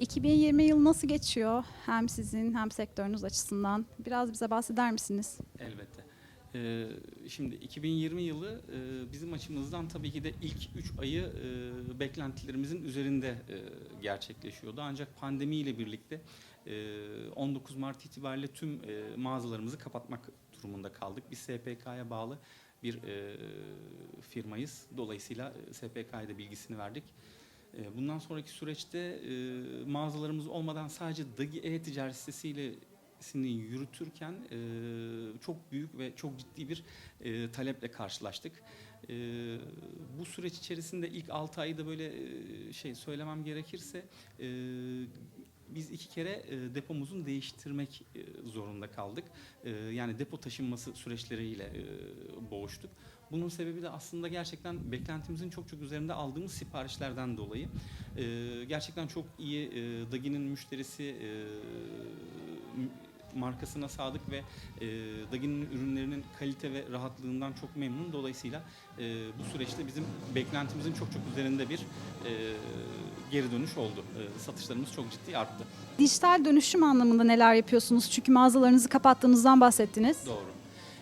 2020 yılı nasıl geçiyor? Hem sizin hem sektörünüz açısından. Biraz bize bahseder misiniz? Elbette. Ee, şimdi 2020 yılı e, bizim açımızdan tabii ki de ilk 3 ayı e, beklentilerimizin üzerinde e, gerçekleşiyordu. Ancak pandemiyle birlikte e, 19 Mart itibariyle tüm e, mağazalarımızı kapatmak durumunda kaldık. Biz SPK'ya bağlı bir e, firmayız. Dolayısıyla e, SPK'ya da bilgisini verdik. E, Bundan sonraki süreçte e, mağazalarımız olmadan sadece Dagi e-ticaret sitesiyle sini yürütürken e, çok büyük ve çok ciddi bir taleple karşılaştık. Bu süreç içerisinde ilk 6 ayda böyle şey söylemem gerekirse biz iki kere depomuzun değiştirmek zorunda kaldık. Yani depo taşınması süreçleriyle boğuştuk. Bunun sebebi de aslında gerçekten beklentimizin çok çok üzerinde aldığımız siparişlerden dolayı. E, gerçekten çok iyi e, Dagi'nin müşterisi e, markasına sadık ve e, Dagi'nin ürünlerinin kalite ve rahatlığından çok memnun. Dolayısıyla e, bu süreçte bizim beklentimizin çok çok üzerinde bir e, geri dönüş oldu. E, satışlarımız çok ciddi arttı. Dijital dönüşüm anlamında neler yapıyorsunuz? Çünkü mağazalarınızı kapattığınızdan bahsettiniz. Doğru.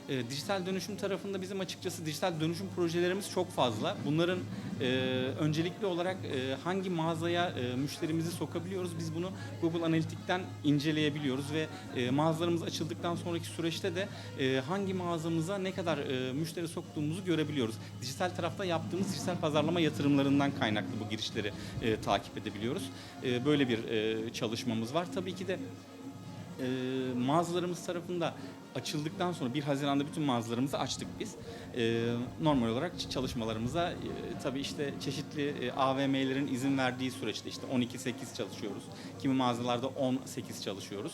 E, dijital dönüşüm tarafında bizim açıkçası dijital dönüşüm projelerimiz çok fazla. Bunların e, öncelikli olarak e, hangi mağazaya e, müşterimizi sokabiliyoruz biz bunu Google Analytic'ten inceleyebiliyoruz ve e, mağazalarımız açıldıktan sonraki süreçte de e, hangi mağazamıza ne kadar e, müşteri soktuğumuzu görebiliyoruz. Dijital tarafta yaptığımız dijital pazarlama yatırımlarından kaynaklı bu girişleri e, takip edebiliyoruz. E, böyle bir e, çalışmamız var. Tabii ki de mağazalarımız tarafında açıldıktan sonra 1 Haziran'da bütün mağazalarımızı açtık biz. E, normal olarak çalışmalarımıza e, tabii işte çeşitli e, AVM'lerin izin verdiği süreçte işte 12-8 çalışıyoruz. Kimi mağazalarda 18 çalışıyoruz.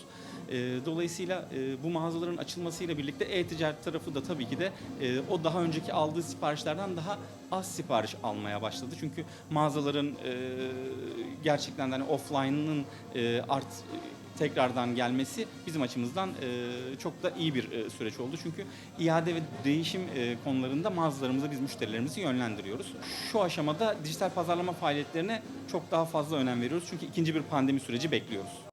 E, dolayısıyla e, bu mağazaların açılmasıyla birlikte e-ticaret tarafı da tabii ki de e, o daha önceki aldığı siparişlerden daha az sipariş almaya başladı. Çünkü mağazaların e, gerçekten hani offline'ın e, art tekrardan gelmesi bizim açımızdan e, çok da iyi bir e, süreç oldu. Çünkü iade ve değişim e, konularında mağazalarımıza biz müşterilerimizi yönlendiriyoruz. Şu aşamada dijital pazarlama faaliyetlerine çok daha fazla önem veriyoruz. Çünkü ikinci bir pandemi süreci bekliyoruz.